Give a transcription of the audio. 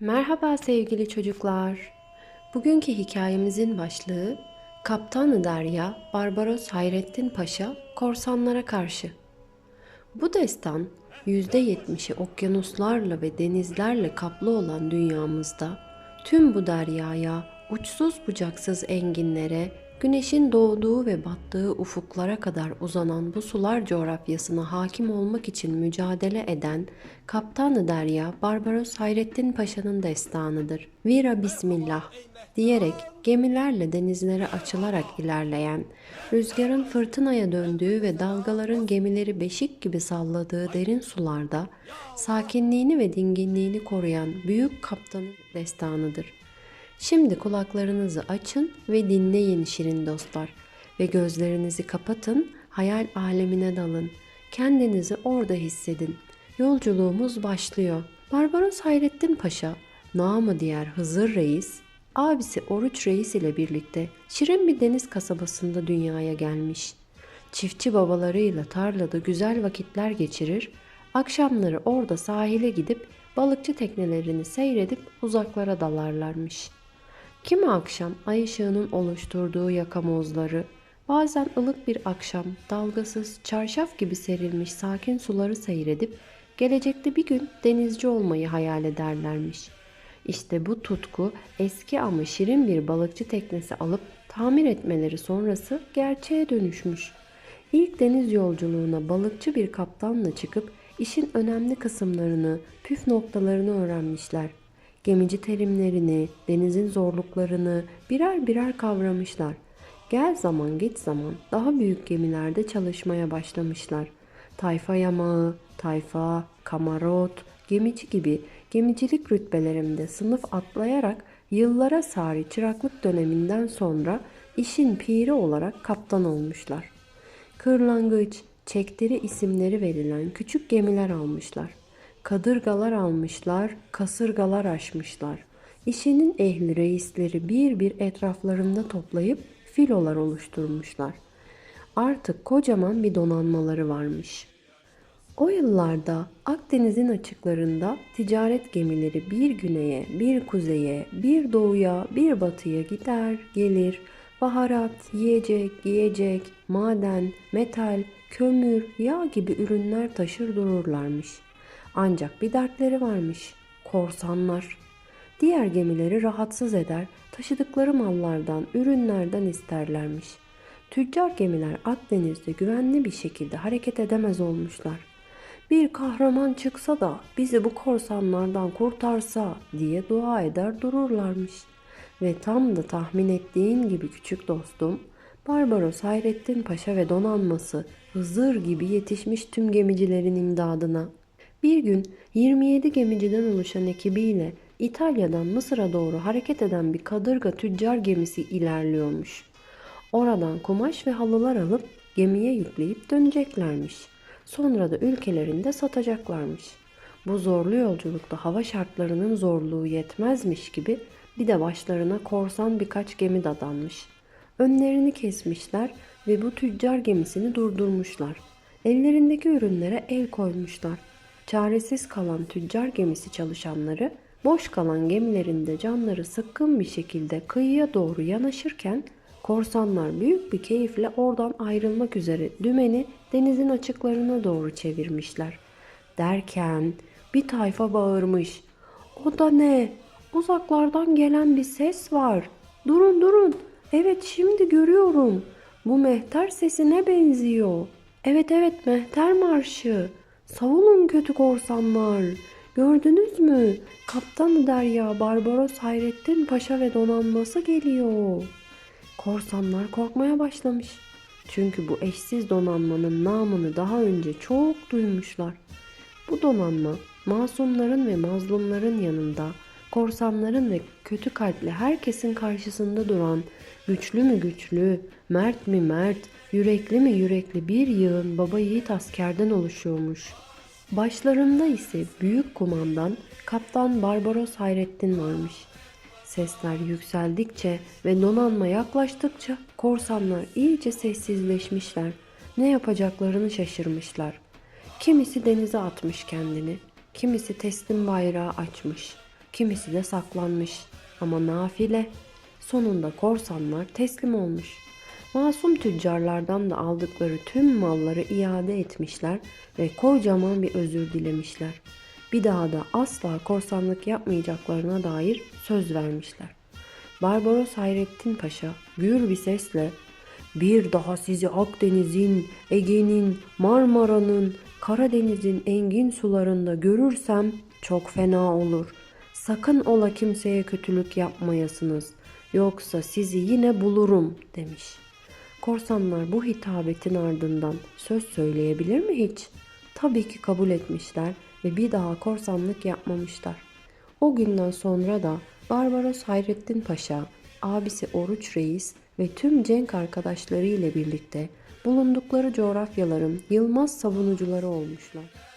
Merhaba sevgili çocuklar. Bugünkü hikayemizin başlığı Kaptanı Derya Barbaros Hayrettin Paşa korsanlara karşı. Bu destan %70'i okyanuslarla ve denizlerle kaplı olan dünyamızda tüm bu deryaya, uçsuz bucaksız enginlere, güneşin doğduğu ve battığı ufuklara kadar uzanan bu sular coğrafyasına hakim olmak için mücadele eden Kaptanı Derya Barbaros Hayrettin Paşa'nın destanıdır. Vira Bismillah diyerek gemilerle denizlere açılarak ilerleyen, rüzgarın fırtınaya döndüğü ve dalgaların gemileri beşik gibi salladığı derin sularda sakinliğini ve dinginliğini koruyan büyük kaptanın destanıdır. Şimdi kulaklarınızı açın ve dinleyin şirin dostlar ve gözlerinizi kapatın, hayal alemine dalın. Kendinizi orada hissedin. Yolculuğumuz başlıyor. Barbaros Hayrettin Paşa, namı diğer Hızır Reis, abisi Oruç Reis ile birlikte şirin bir deniz kasabasında dünyaya gelmiş. Çiftçi babalarıyla tarlada güzel vakitler geçirir, akşamları orada sahile gidip balıkçı teknelerini seyredip uzaklara dalarlarmış. Kimi akşam ay ışığının oluşturduğu yakamozları, bazen ılık bir akşam dalgasız çarşaf gibi serilmiş sakin suları seyredip gelecekte bir gün denizci olmayı hayal ederlermiş. İşte bu tutku eski ama şirin bir balıkçı teknesi alıp tamir etmeleri sonrası gerçeğe dönüşmüş. İlk deniz yolculuğuna balıkçı bir kaptanla çıkıp işin önemli kısımlarını, püf noktalarını öğrenmişler. Gemici terimlerini, denizin zorluklarını birer birer kavramışlar. Gel zaman git zaman daha büyük gemilerde çalışmaya başlamışlar. Tayfa yamağı, tayfa, kamarot, gemici gibi gemicilik rütbelerinde sınıf atlayarak yıllara sari çıraklık döneminden sonra işin piri olarak kaptan olmuşlar. Kırlangıç, çektiri isimleri verilen küçük gemiler almışlar. Kadırgalar almışlar, kasırgalar aşmışlar. İşinin ehli reisleri bir bir etraflarında toplayıp filolar oluşturmuşlar. Artık kocaman bir donanmaları varmış. O yıllarda Akdeniz'in açıklarında ticaret gemileri bir güneye, bir kuzeye, bir doğuya, bir batıya gider, gelir. Baharat, yiyecek, giyecek, maden, metal, kömür, yağ gibi ürünler taşır dururlarmış. Ancak bir dertleri varmış. Korsanlar. Diğer gemileri rahatsız eder, taşıdıkları mallardan, ürünlerden isterlermiş. Tüccar gemiler Akdeniz'de güvenli bir şekilde hareket edemez olmuşlar. Bir kahraman çıksa da bizi bu korsanlardan kurtarsa diye dua eder dururlarmış. Ve tam da tahmin ettiğin gibi küçük dostum, Barbaros Hayrettin Paşa ve donanması Hızır gibi yetişmiş tüm gemicilerin imdadına. Bir gün 27 gemiciden oluşan ekibiyle İtalya'dan Mısır'a doğru hareket eden bir kadırga tüccar gemisi ilerliyormuş. Oradan kumaş ve halılar alıp gemiye yükleyip döneceklermiş. Sonra da ülkelerinde satacaklarmış. Bu zorlu yolculukta hava şartlarının zorluğu yetmezmiş gibi bir de başlarına korsan birkaç gemi dadanmış. Önlerini kesmişler ve bu tüccar gemisini durdurmuşlar. Ellerindeki ürünlere el koymuşlar. Çaresiz kalan tüccar gemisi çalışanları boş kalan gemilerinde canları sıkkın bir şekilde kıyıya doğru yanaşırken korsanlar büyük bir keyifle oradan ayrılmak üzere dümeni denizin açıklarına doğru çevirmişler. Derken bir tayfa bağırmış. O da ne? Uzaklardan gelen bir ses var. Durun durun. Evet şimdi görüyorum. Bu mehter sesine benziyor. Evet evet mehter marşı. Savunun kötü korsanlar. Gördünüz mü? Kaptan Derya Barbaros Hayrettin Paşa ve donanması geliyor. Korsanlar korkmaya başlamış. Çünkü bu eşsiz donanmanın namını daha önce çok duymuşlar. Bu donanma masumların ve mazlumların yanında korsanların ve kötü kalpli herkesin karşısında duran güçlü mü güçlü, mert mi mert, yürekli mi yürekli bir yığın baba yiğit askerden oluşuyormuş. Başlarında ise büyük kumandan Kaptan Barbaros Hayrettin varmış. Sesler yükseldikçe ve donanma yaklaştıkça korsanlar iyice sessizleşmişler. Ne yapacaklarını şaşırmışlar. Kimisi denize atmış kendini, kimisi teslim bayrağı açmış, kimisi de saklanmış. Ama nafile. Sonunda korsanlar teslim olmuş. Masum tüccarlardan da aldıkları tüm malları iade etmişler ve kocaman bir özür dilemişler. Bir daha da asla korsanlık yapmayacaklarına dair söz vermişler. Barbaros Hayrettin Paşa gür bir sesle bir daha sizi Akdeniz'in, Ege'nin, Marmara'nın, Karadeniz'in engin sularında görürsem çok fena olur. Sakın ola kimseye kötülük yapmayasınız. Yoksa sizi yine bulurum demiş. Korsanlar bu hitabetin ardından söz söyleyebilir mi hiç? Tabii ki kabul etmişler ve bir daha korsanlık yapmamışlar. O günden sonra da Barbaros Hayrettin Paşa, abisi Oruç Reis ve tüm cenk arkadaşları ile birlikte bulundukları coğrafyaların yılmaz savunucuları olmuşlar.